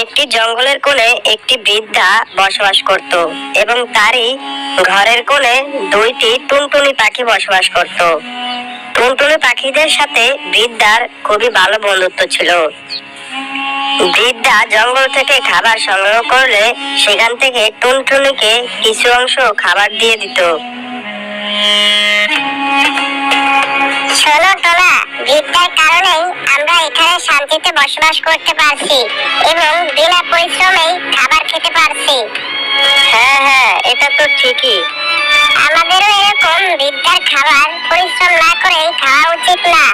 একটি জঙ্গলের কোণে একটি বৃদ্ধা বসবাস করত এবং তারই ঘরের কোণে দুইটি টুনটুনি পাখি বসবাস করত। টুনটুনি পাখিদের সাথে বৃদ্ধার খুবই ভালো বন্ধুত্ব ছিল। বৃদ্ধা জঙ্গল থেকে খাবার সংগ্রহ করলে সেখান থেকে টুনটুনিকে কিছু অংশ খাবার দিয়ে দিত। শান্তিতে বসবাস করতে পারছি এবং বিনা পরিশ্রমেই খাবার খেতে পারছি। হ্যাঁ হ্যাঁ এটা তো ঠিকই। আমাদেরও এরকম বিদ্যার খাবার পরিশ্রম না করে খাওয়া উচিত না।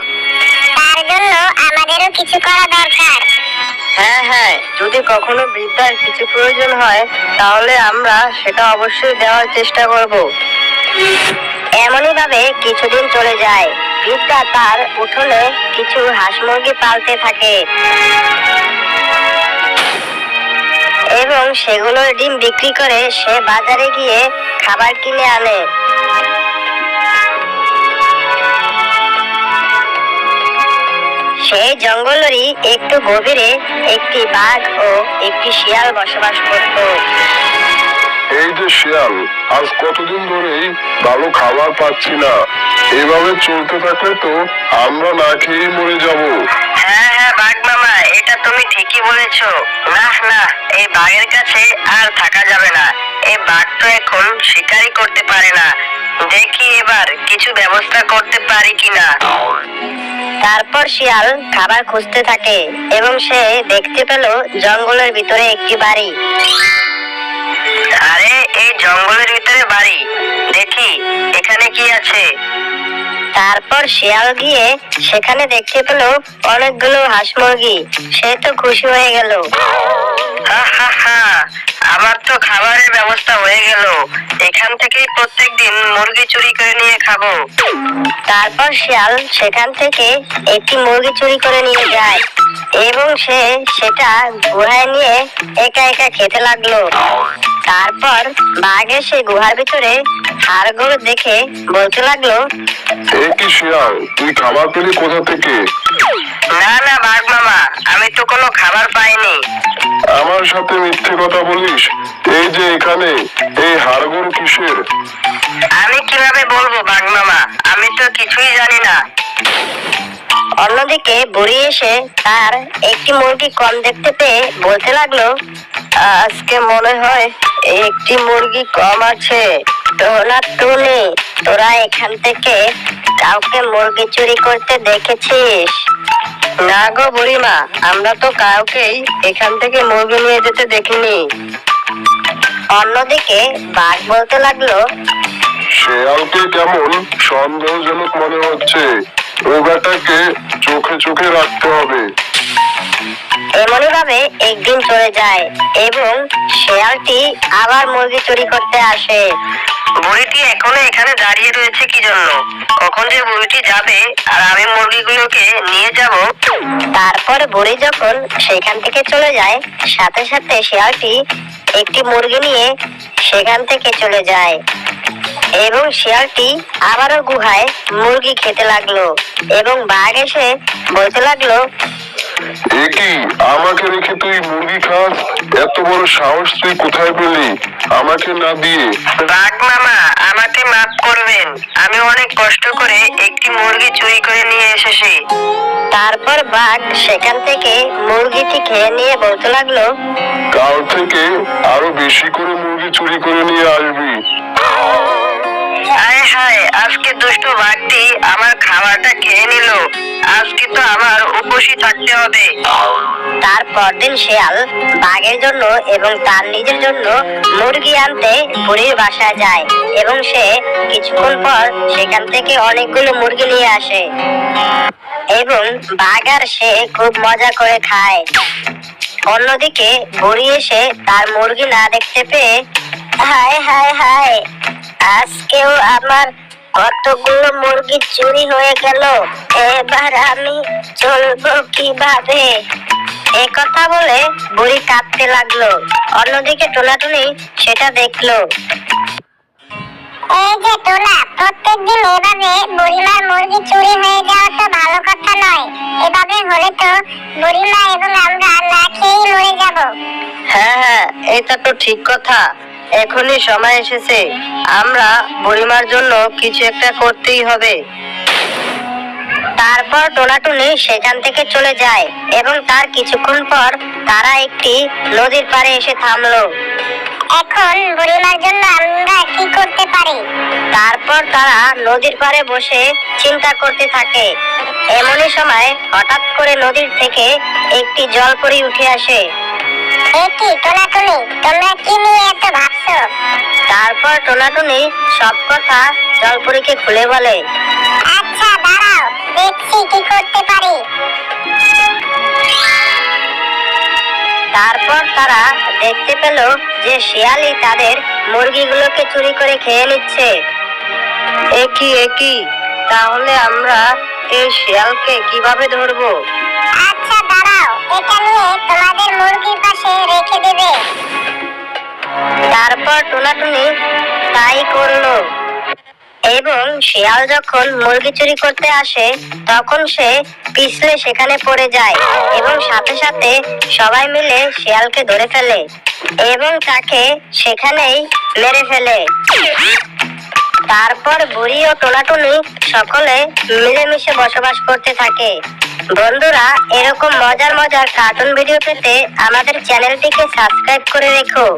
তার জন্য আমাদেরও কিছু করা দরকার। হ্যাঁ হ্যাঁ যদি কখনো বৃদ্ধার কিছু প্রয়োজন হয় তাহলে আমরা সেটা অবশ্যই দেওয়ার চেষ্টা করব। এমনই ভাবে কিছুদিন চলে যায়। বৃদ্ধা তার উঠোনে কিছু হাঁস মুরগি পালতে থাকে। এবং সেগুলোর ডিম বিক্রি করে সে বাজারে গিয়ে খাবার কিনে আনে। সেই জঙ্গলেরই একটু গভীরে একটি বাঘ ও একটি শিয়াল বসবাস করত। এই যে শিয়াল, আজ কতদিন ধরেই ভালো খাবার পাচ্ছি না। এভাবে চলতে থাকলে তো আমরা না খেয়েই মরে যাব। হ্যাঁ হ্যাঁ বাঘ মামা এটা তুমি ঠিকই বলেছ। না না এই বাঘের কাছে আর থাকা যাবে না। এই বাঘ তো এখন শিকারই করতে পারে না। দেখি এবার কিছু ব্যবস্থা করতে পারি কিনা। তারপর শিয়াল খাবার খুঁজতে থাকে এবং সে দেখতে পেল জঙ্গলের ভিতরে একটি বাড়ি। আরে এই জঙ্গলের ভিতরে বাড়ি। দেখি এখানে কি আছে? তারপর শিয়াল গিয়ে সেখানে দেখতে পেল অনেকগুলো হাঁস মুরগি। সে তো খুশি হয়ে গেল। হা হা হা আমার তো খাবারের ব্যবস্থা হয়ে গেল। এখান থেকেই প্রত্যেকদিন মুরগি চুরি করে নিয়ে খাব। তারপর শিয়াল সেখান থেকে একটি মুরগি চুরি করে নিয়ে যায় এবং সে সেটা গুহায় নিয়ে একা একা খেতে লাগল। তারপর বাঘ এসে গুহার ভিতরে হাড়গুলো দেখে বলতে লাগল এই কি শিয়াল? তুই খাবার পেলি কোথা থেকে? না না বাঘ মামা আমি তো কোনো খাবার পাইনি। আমার সাথে মিথ্যে কথা বলিস? এই যে এখানে এই হাড়গোড় কিসের? আমি কীভাবে বলব বাঘ মামা? আমি তো কিছুই জানি না। অন্যদিকে বুড়ি এসে তার একটি মুরগি কম দেখতে পেয়ে বলতে লাগল আজকে মনে হয় একটি মুরগি কম আছে। টোনা টুনি, তোরা এখান থেকে কাউকে মুরগি চুরি করতে দেখেছিস? না গো বুড়িমা, আমরা তো কাউকেই এখান থেকে মুরগি নিয়ে যেতে দেখিনি। অন্যদিকে বাঘ বলতে লাগল, শেয়ালকে কেমন সন্দেহজনক মনে হচ্ছে? ও বেটাকে চোখে চোখে রাখতে হবে। এমনই ভাবে একদিন চলে যায় এবং শেয়ালটি আবার মুরগি চুরি করতে আসে। বুড়িটি এখনও এখানে দাঁড়িয়ে রয়েছে কি জন্য? কখন যে বুড়িটি যাবে আর আমি মুরগিগুলোকে নিয়ে যাব? তারপর বুড়ি যখন সেখান থেকে চলে যায় সাথে সাথে শেয়ালটি একটি মুরগি নিয়ে সেখান থেকে চলে যায় এবং শিয়ালটি আবারও গুহায় মুরগি খেতে লাগল এবং বাঘ এসে বলতে লাগল এ কি আমাকে রেখে তুই মুরগি খাস? এত বড় সাহস তুই কোথায় পেলি? আমাকে না দিয়ে। বাঘ মামা আমাকে মাফ করবেন। আমি অনেক কষ্ট করে একটি মুরগি চুরি করে নিয়ে এসেছি। তারপর বাঘ সেখান থেকে মুরগিটি খেয়ে নিয়ে বলতে লাগল কাল থেকে আরও বেশি করে মুরগি চুরি করে নিয়ে আসবি। হায় হায় আজকে দুষ্ট বাঘটি আমার খাবারটা খেয়ে নিল। আজকে তো আমার উপসী থাকতে হবে। তারপর দিন শেয়াল বাঘের জন্য এবং তার নিজের জন্য মুরগি আনতে বুড়ির বাসায় যায় এবং সে কিছুক্ষণ পর সেখান থেকে অনেকগুলো মুরগি নিয়ে আসে। এবং বাঘ আর সে খুব মজা করে খায়। অন্যদিকে বুড়ি এসে তার মুরগি না দেখতে পেয়ে, হায় হায় হায়, আজকেও আমার কতগুলো মুরগি চুরি হয়ে গেল এবার আমি চলবো কীভাবে? এ কথা বলে বুড়ি কাঁদতে লাগল। অন্যদিকে টোনাটুনি সেটা দেখল। এই যে টোনা প্রত্যেকদিন এভাবে বুড়িমার মুরগি চুরি হয়ে যাওয়া তো ভালো কথা নয়। এভাবে হলে তো বুড়িমা এবং আমরা না খেয়েই মরে যাব। হ্যাঁ হ্যাঁ এটা তো ঠিক কথা। এখনই সময় এসেছে। আমরা বুড়িমার জন্য কিছু একটা করতেই হবে। তারপর টোনাটুনি সেখান থেকে চলে যায় এবং তার কিছুক্ষণ পর তারা একটি নদীর পাড়ে এসে থামলো। এখন বুড়িমার জন্য আমরা কি করতে পারি? তারপর তারা নদীর পাড়ে বসে চিন্তা করতে থাকে। এমনই সময় হঠাৎ করে নদীর থেকে একটি জলপরি উঠে আসে। এ কি টোনাটুনি তোমরা কি নিয়ে এত ভাবছ তারপর টোনাটুনি সব কথা জলপরীকে খুলে বলে। আচ্ছা দাঁড়াও দেখছি কি করতে পারি। তারপর তারা দেখতে পেল যে শিয়ালি তাদের মুরগিগুলোকে চুরি করে খেয়ে নিচ্ছে। একই একই তাহলে আমরা এই শিয়ালকে কীভাবে ধরবো? আচ্ছা দাঁড়াও এটা নিয়ে তোমাদের মুরগির পাশে রেখে দেবে। তারপর টুনাটুনি তাই করল। এবং শিয়াল যখন মুরগি চুরি করতে আসে, তখন সে পিছলে সেখানে পড়ে যায় এবং সাথে সাথে সবাই মিলে শিয়ালকে ধরে ফেলে এবং তাকে সেখানেই মেরে ফেলে। তারপর বুড়ি ও টোনাটুনি সকলে মিলেমিশে বসবাস করতে থাকে। বন্ধুরা, এরকম মজার মজার কার্টুন ভিডিও পেতে আমাদের চ্যানেলটিকে সাবস্ক্রাইব করে রেখো।